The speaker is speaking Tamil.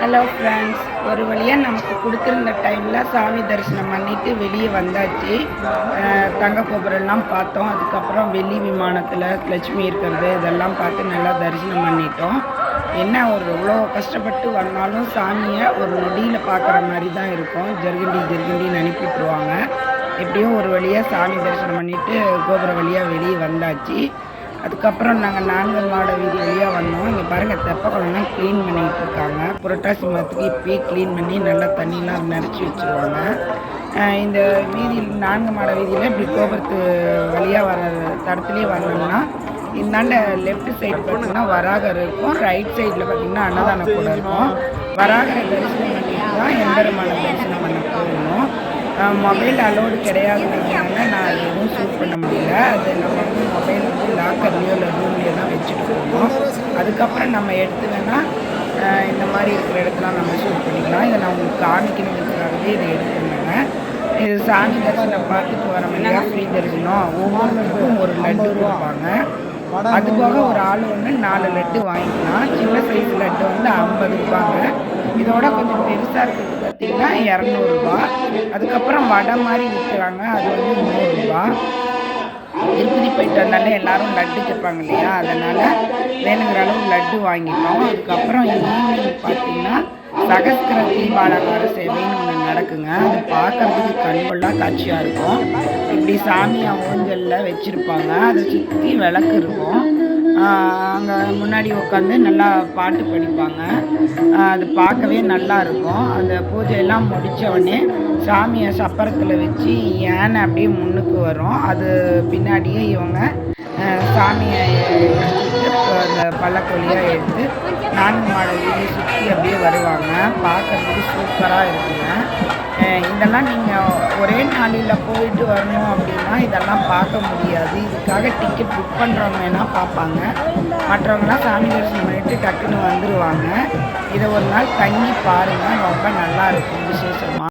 ஹலோ ஃப்ரெண்ட்ஸ் ஒரு வழியாக நமக்கு கொடுத்துருந்த டைமில் சாமி தரிசனம் பண்ணிட்டு வெளியே வந்தாச்சு. தங்க கோபுரம்லாம் பார்த்தோம். அதுக்கப்புறம் வெள்ளி விமானத்தில் லட்சுமி இருக்கிறது இதெல்லாம் பார்த்து நல்லா தரிசனம் பண்ணிட்டோம். என்ன ஒரு எவ்வளோ கஷ்டப்பட்டு வந்தாலும் சாமியை ஒரு நொடியில் பார்க்குற மாதிரி தான் இருக்கும். ஜெர்கண்டி ஜெர்கண்டின்னு அனுப்பிவிட்ருவாங்க எப்படியும் ஒரு வழியாக சாமி தரிசனம் பண்ணிவிட்டு கோபுர வழியாக வெளியே வந்தாச்சு. அதுக்கப்புறம் நாங்கள் நான்கு மாட வீதி வழியாக வந்தோம். இங்கே பாருங்கள் தெப்பக்குளம்லாம் க்ளீன் பண்ணிகிட்டு இருக்காங்க. புரட்டாசி மாதத்துக்கு இப்பயே க்ளீன் பண்ணி நல்லா தண்ணியெலாம் நிறச்சி வச்சுருவாங்க. இந்த வீதியில் நான்கு மாட வீதியில் இப்படி கோபுரத்து வழியாக வர தடத்துலேயே வரணும்னா இந்தாண்ட லெஃப்ட் சைடு பார்த்தீங்கன்னா வராகர் இருக்கும். ரைட் சைடில் பார்த்தீங்கன்னா அன்னதான கூட இருக்கும். வராகரை தரிசனம் பண்ணிட்டு தான் எம்பெருமான தரிசனம் பண்ண போகணும் மொபைல் அலோடு கிடையாதுங்கிறதுனால நான் எதுவும் ஷூட் பண்ண முடியல. அது நம்ம வந்து மொபைல் வந்து லாக்கர்லேயோ இல்லை ரூம்லேயோ தான் வச்சுட்டு போகணும். அதுக்கப்புறம் நம்ம எடுத்து வேணால் இந்த மாதிரி இருக்கிற இடத்துலாம் நம்ம ஷூட் பண்ணிக்கலாம். இதை நான் உங்களுக்கு காமிக்கணுங்கிறதுக்காகவே இதை எடுத்துருந்தேங்க இது சாமி தரிசனம் பார்த்துட்டு வரோம் இல்லையா ஃப்ரீ தரிசனம். ஒவ்வொருத்தருக்கும் ஒரு லட்டு கொடுப்பாங்க. அது போக ஒரு ஆள் வந்து நாலு லட்டு வாங்கிக்கலாம். சின்ன சைஸ் லட்டு வந்து ஐம்பது ரூபாங்க. இதோட கொஞ்சம் பெருசாக இருக்கிறது பார்த்தீங்கன்னா இரநூறுபா அதுக்கப்புறம் வடை மாதிரி விற்கிறாங்க. அது வந்து நூறுரூபா திருப்பதி போயிட்டு வந்தாலே எல்லாரும் லட்டு கேட்பாங்க இல்லையா? அதனால் வேணுங்கிற அளவு லட்டு வாங்கிப்போம். அதுக்கப்புறம் ஈவினிங் பார்த்தீங்கன்னா சகஸ்கிர தீபாலங்கார சேவைன்னு ஒன்று நடக்குங்க. அது பார்க்கறதுக்கு கண்கொள்ளா காட்சியாக இருக்கும். இப்படி சாமியை ஊஞ்சலில் வச்சுருப்பாங்க. அதை சுற்றி விளக்கு இருக்கும். அங்கே முன்னாடி உட்காந்து நல்லா பாட்டு படிப்பாங்க. அது பார்க்கவே நல்லா இருக்கும். அந்த பூஜையெல்லாம் முடிச்ச உடனே சாமியை சப்பரத்தில் வச்சு யானை அப்படியே முன்னுக்கு வரும். அது பின்னாடியே இவங்க சாமியை எடுத்துட்டு எடுத்து நான்கு மாடல் வீடு சுற்றி அப்படியே வருவாங்க. பார்க்கறதுக்கு சூப்பராக இருக்குங்க. இதெல்லாம் நீங்கள் ஒரே நாளில் போயிட்டு வரணும் அப்படின்னா இதெல்லாம் பார்க்க முடியாது. இதுக்காக டிக்கெட் புக் பண்ணுறவங்க வேணால் பார்ப்பாங்க. மற்றவங்களாம் சாமி தரிசனம் பண்ணிட்டு டக்குன்னு வந்துடுவாங்க இதை ஒரு நாள் தங்கி பாருங்கள் ரொம்ப நல்லா இருக்கும் விசேஷமாக